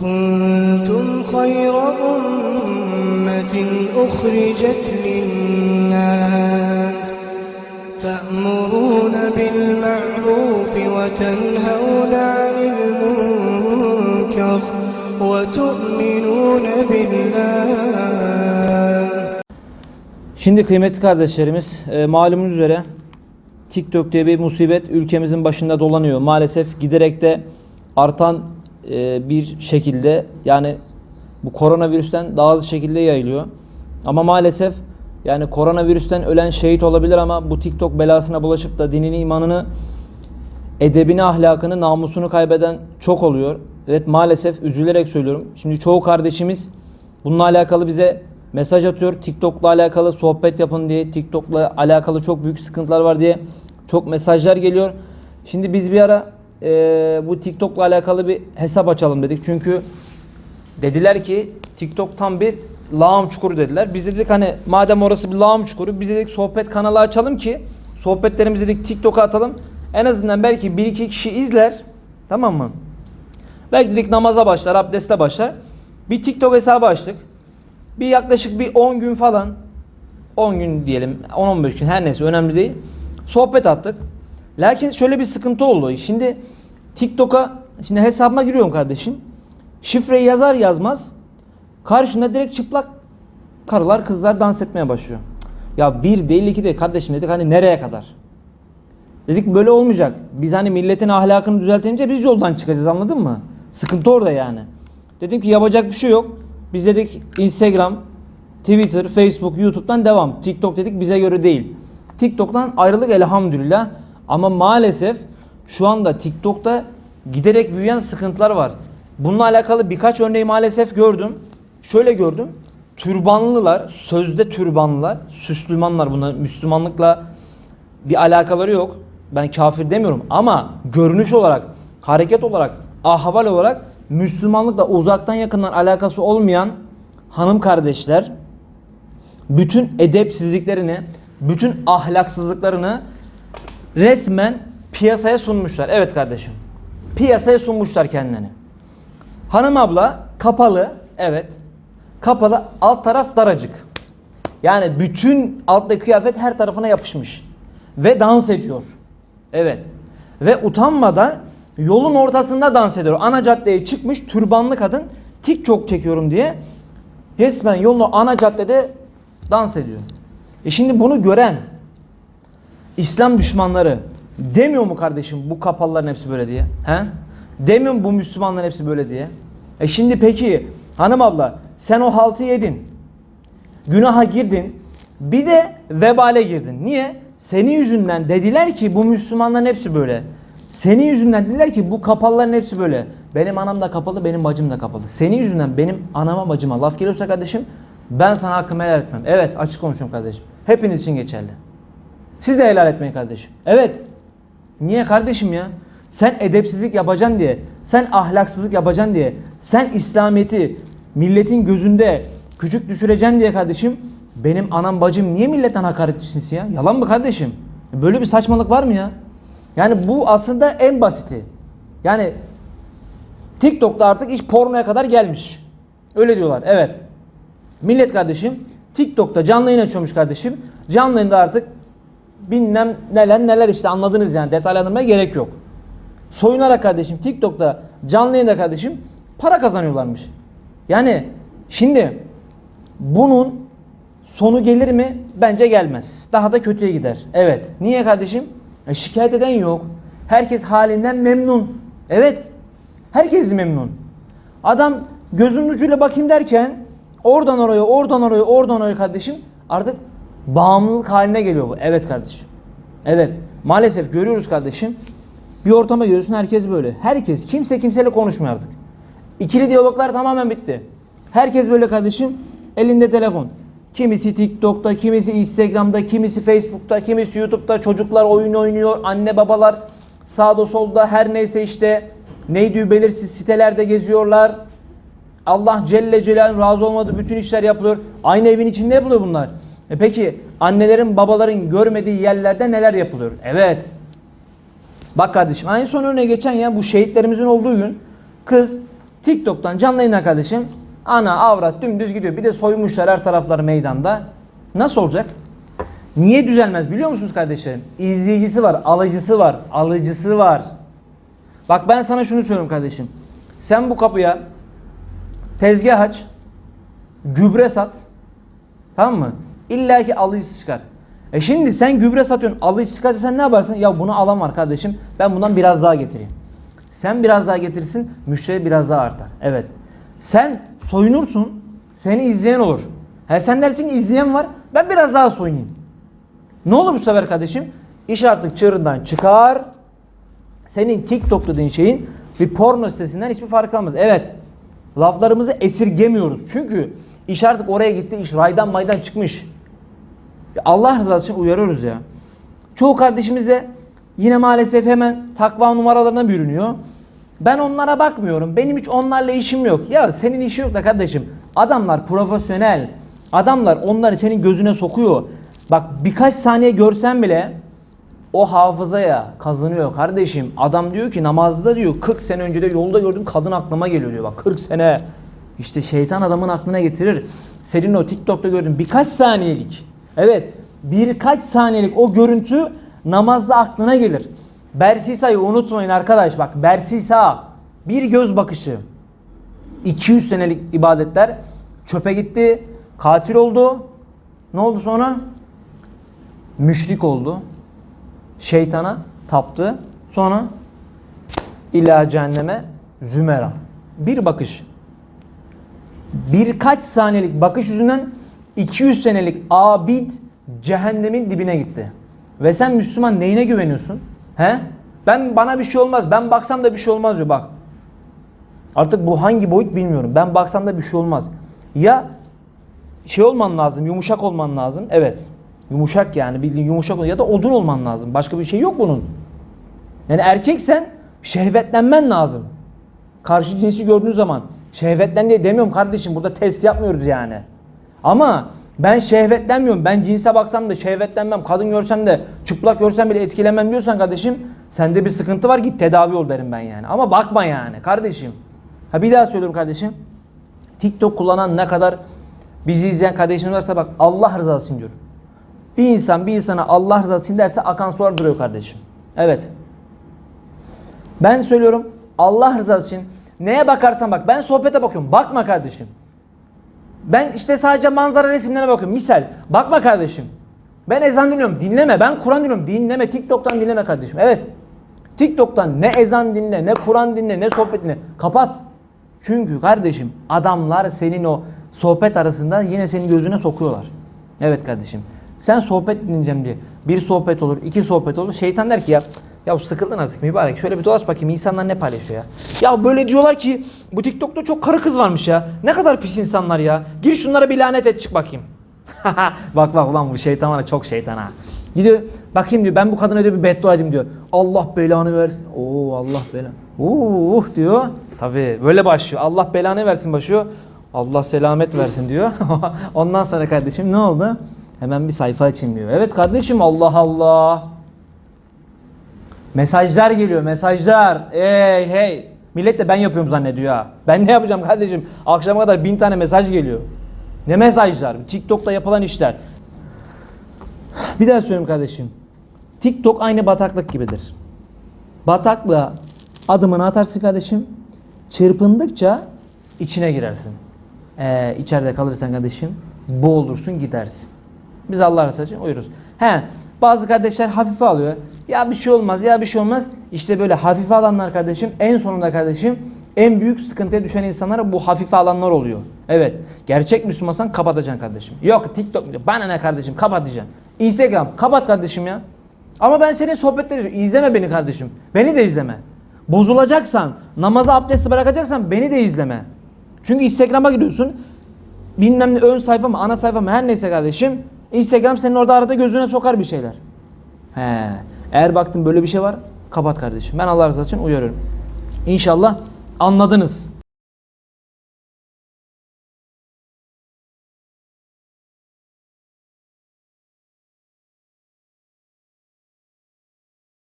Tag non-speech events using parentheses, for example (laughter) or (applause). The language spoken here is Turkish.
كنتم خير أمة أخرجت للناس تأمرون بالمعروف وتنهون عن المنكر وتؤمنون بالله Şimdi kıymetli kardeşlerimiz e, malumunuz üzere TikTok diye bir musibet ülkemizin başında dolanıyor. Maalesef giderek de artan e, bir şekilde yani bu koronavirüsten daha hızlı şekilde yayılıyor. Ama maalesef yani koronavirüsten ölen şehit olabilir ama bu TikTok belasına bulaşıp da dinini, imanını, edebini, ahlakını, namusunu kaybeden çok oluyor. Evet maalesef üzülerek söylüyorum. Şimdi çoğu kardeşimiz bununla alakalı bize mesaj atıyor. TikTok'la alakalı sohbet yapın diye, TikTok'la alakalı çok büyük sıkıntılar var diye çok mesajlar geliyor. Şimdi biz bir ara eee, bu TikTok'la alakalı bir hesap açalım dedik. Çünkü dediler ki TikTok tam bir lağım çukuru dediler. Biz dedik hani madem orası bir lağım çukuru biz dedik sohbet kanalı açalım ki sohbetlerimizi dedik TikTok'a atalım. En azından belki bir iki kişi izler. Tamam mı? Belki dedik namaza başlar, abdeste başlar. Bir TikTok hesabı açtık. Bir yaklaşık bir 10 gün falan 10 gün diyelim 10-15 gün her neyse önemli değil. Sohbet attık. Lakin şöyle bir sıkıntı oldu. Şimdi TikTok'a şimdi hesabıma giriyorum kardeşim. Şifreyi yazar yazmaz karşında direkt çıplak karılar kızlar dans etmeye başlıyor. Ya bir değil iki değil kardeşim dedik hani nereye kadar? Dedik böyle olmayacak. Biz hani milletin ahlakını düzeltince biz yoldan çıkacağız anladın mı? Sıkıntı orada yani. Dedim ki yapacak bir şey yok. Biz dedik Instagram, Twitter, Facebook, YouTube'dan devam. TikTok dedik bize göre değil. TikTok'tan ayrılık elhamdülillah. Ama maalesef şu anda TikTok'ta giderek büyüyen sıkıntılar var. Bununla alakalı birkaç örneği maalesef gördüm. Şöyle gördüm. Türbanlılar, sözde türbanlılar, Süslümanlar bunlar Müslümanlıkla bir alakaları yok. Ben kafir demiyorum ama görünüş olarak, hareket olarak, ahval olarak Müslümanlıkla uzaktan yakından alakası olmayan hanım kardeşler bütün edepsizliklerini, bütün ahlaksızlıklarını resmen piyasaya sunmuşlar. Evet kardeşim. Piyasaya sunmuşlar kendilerini. Hanım abla kapalı, evet. Kapalı, alt taraf daracık. Yani bütün alttaki kıyafet her tarafına yapışmış. Ve dans ediyor. Evet. Ve utanmadan yolun ortasında dans ediyor. Ana caddeye çıkmış türbanlı kadın TikTok çekiyorum diye resmen yolunu ana caddede dans ediyor. E şimdi bunu gören İslam düşmanları demiyor mu kardeşim bu kapalıların hepsi böyle diye? He? Demiyor mu bu Müslümanların hepsi böyle diye? E şimdi peki hanım abla sen o haltı yedin. Günaha girdin. Bir de vebale girdin. Niye? Senin yüzünden dediler ki bu Müslümanların hepsi böyle. Senin yüzünden dediler ki bu kapalıların hepsi böyle. Benim anam da kapalı, benim bacım da kapalı. Senin yüzünden benim anama bacıma laf geliyorsa kardeşim ben sana hakkımı helal etmem. Evet açık konuşuyorum kardeşim. Hepiniz için geçerli. Siz de helal etmeyin kardeşim. Evet. Niye kardeşim ya? Sen edepsizlik yapacaksın diye, sen ahlaksızlık yapacaksın diye, sen İslamiyet'i milletin gözünde küçük düşüreceksin diye kardeşim benim anam bacım niye milletten hakaret etsin ya? Yalan mı kardeşim? Böyle bir saçmalık var mı ya? Yani bu aslında en basiti. Yani TikTok'ta artık iş pornoya kadar gelmiş. Öyle diyorlar. Evet. Millet kardeşim TikTok'ta canlı yayın açıyormuş kardeşim. Canlı yayında artık bilmem neler neler işte anladınız yani detaylandırmaya gerek yok. Soyunarak kardeşim TikTok'ta canlı yayında kardeşim para kazanıyorlarmış. Yani şimdi bunun sonu gelir mi? Bence gelmez. Daha da kötüye gider. Evet. Niye kardeşim? E, şikayet eden yok. Herkes halinden memnun. Evet. Herkes memnun. Adam gözünün ucuyla bakayım derken oradan oraya, oradan oraya, oradan oraya kardeşim artık bağımlılık haline geliyor bu. Evet kardeşim. Evet. Maalesef görüyoruz kardeşim. Bir ortama giriyorsun herkes böyle. Herkes kimse kimseyle konuşmuyor artık. İkili diyaloglar tamamen bitti. Herkes böyle kardeşim elinde telefon. Kimisi TikTok'ta, kimisi Instagram'da, kimisi Facebook'ta, kimisi YouTube'da çocuklar oyun oynuyor. Anne babalar sağda solda her neyse işte neydi belirsiz sitelerde geziyorlar. Allah Celle Celaluhu razı olmadığı bütün işler yapılıyor. Aynı evin içinde yapılıyor bunlar. E peki annelerin babaların görmediği yerlerde neler yapılıyor? Evet. Bak kardeşim aynı son örneğe geçen ya bu şehitlerimizin olduğu gün kız TikTok'tan canlı yayına kardeşim ana avrat dümdüz gidiyor. Bir de soymuşlar her tarafları meydanda. Nasıl olacak? Niye düzelmez biliyor musunuz kardeşlerim? İzleyicisi var, alıcısı var, alıcısı var. Bak ben sana şunu söylüyorum kardeşim. Sen bu kapıya tezgah aç, gübre sat. Tamam mı? İlla ki alıcısı çıkar. E şimdi sen gübre satıyorsun, alıcısı çıkarsa sen ne yaparsın? Ya bunu alan var kardeşim. Ben bundan biraz daha getireyim. Sen biraz daha getirsin, müşteri biraz daha artar. Evet. Sen soyunursun, seni izleyen olur. He sen dersin izleyen var, ben biraz daha soyunayım. Ne olur bu sefer kardeşim? İş artık çığırından çıkar. Senin TikTok dediğin şeyin bir porno sitesinden hiçbir farkı kalmaz. Evet. Laflarımızı esirgemiyoruz. Çünkü iş artık oraya gitti. iş raydan maydan çıkmış. Allah rızası için uyarıyoruz ya. Çoğu kardeşimiz de yine maalesef hemen takva numaralarına bürünüyor. Ben onlara bakmıyorum. Benim hiç onlarla işim yok. Ya senin işin yok da kardeşim. Adamlar profesyonel. Adamlar onları senin gözüne sokuyor. Bak birkaç saniye görsen bile o hafızaya kazanıyor kardeşim. Adam diyor ki namazda diyor 40 sene önce de yolda gördüm kadın aklıma geliyor diyor. Bak 40 sene. İşte şeytan adamın aklına getirir. Senin o TikTok'ta gördüğün birkaç saniyelik. Evet birkaç saniyelik o görüntü namazda aklına gelir. Bersisa'yı unutmayın arkadaş bak Bersisa bir göz bakışı. 200 senelik ibadetler çöpe gitti. Katil oldu. Ne oldu sonra? Müşrik oldu. Şeytana taptı. Sonra illa cehenneme zümera. Bir bakış. Birkaç saniyelik bakış yüzünden 200 senelik abid cehennemin dibine gitti. Ve sen Müslüman neyine güveniyorsun? He? Ben bana bir şey olmaz. Ben baksam da bir şey olmaz diyor bak. Artık bu hangi boyut bilmiyorum. Ben baksam da bir şey olmaz. Ya şey olman lazım, yumuşak olman lazım. Evet. Yumuşak yani bildiğin yumuşak ya da odun olman lazım. Başka bir şey yok bunun. Yani erkeksen şehvetlenmen lazım. Karşı cinsi gördüğün zaman şehvetlen diye demiyorum kardeşim burada test yapmıyoruz yani. Ama ben şehvetlenmiyorum. Ben cinse baksam da şehvetlenmem. Kadın görsem de çıplak görsem bile etkilenmem diyorsan kardeşim sende bir sıkıntı var git tedavi ol derim ben yani. Ama bakma yani kardeşim. Ha bir daha söylüyorum kardeşim. TikTok kullanan ne kadar bizi izleyen kardeşimiz varsa bak Allah rızası için diyorum. Bir insan bir insana Allah rızası için derse akan sular duruyor kardeşim. Evet. Ben söylüyorum Allah rızası için neye bakarsan bak ben sohbete bakıyorum. Bakma kardeşim. Ben işte sadece manzara resimlerine bakıyorum. Misal bakma kardeşim. Ben ezan dinliyorum. Dinleme. Ben Kur'an dinliyorum. Dinleme. TikTok'tan dinleme kardeşim. Evet. TikTok'tan ne ezan dinle, ne Kur'an dinle, ne sohbet dinle. Kapat. Çünkü kardeşim adamlar senin o sohbet arasında yine senin gözüne sokuyorlar. Evet kardeşim. Sen sohbet dinleyeceğim diye. Bir sohbet olur, iki sohbet olur. Şeytan der ki ya ya sıkıldın artık mübarek. Şöyle bir dolaş bakayım insanlar ne paylaşıyor ya. Ya böyle diyorlar ki bu TikTok'ta çok karı kız varmış ya. Ne kadar pis insanlar ya. Gir şunlara bir lanet et çık bakayım. (laughs) bak bak ulan bu şeytan var çok şeytan ha. Gidiyor bakayım diyor ben bu kadına diyor bir beddua edeyim diyor. Allah belanı versin. Oo Allah belanı. Uh diyor. Tabi böyle başlıyor. Allah belanı versin başlıyor. Allah selamet versin diyor. (laughs) Ondan sonra kardeşim ne oldu? Hemen bir sayfa açayım diyor. Evet kardeşim Allah Allah. Mesajlar geliyor mesajlar. Hey hey. Millet de ben yapıyorum zannediyor ha. Ben ne yapacağım kardeşim? Akşama kadar bin tane mesaj geliyor. Ne mesajlar? TikTok'ta yapılan işler. Bir daha söyleyeyim kardeşim. TikTok aynı bataklık gibidir. Bataklığa adımını atarsın kardeşim. Çırpındıkça içine girersin. Ee, içeride kalırsan kardeşim boğulursun gidersin. Biz Allah razı için uyuruz. He, bazı kardeşler hafife alıyor. Ya bir şey olmaz ya bir şey olmaz. İşte böyle hafife alanlar kardeşim en sonunda kardeşim en büyük sıkıntıya düşen insanlar bu hafife alanlar oluyor. Evet. Gerçek Müslümansan kapatacaksın kardeşim. Yok TikTok bana ne kardeşim kapat diyeceksin. Instagram kapat kardeşim ya. Ama ben senin sohbetleri izleme beni kardeşim. Beni de izleme. Bozulacaksan, namaza abdesti bırakacaksan beni de izleme. Çünkü Instagram'a gidiyorsun. Bilmem ne ön sayfa mı, ana sayfa mı her neyse kardeşim. Instagram senin orada arada gözüne sokar bir şeyler. He. Eğer baktın böyle bir şey var, kapat kardeşim. Ben Allah razı için uyarıyorum. İnşallah anladınız.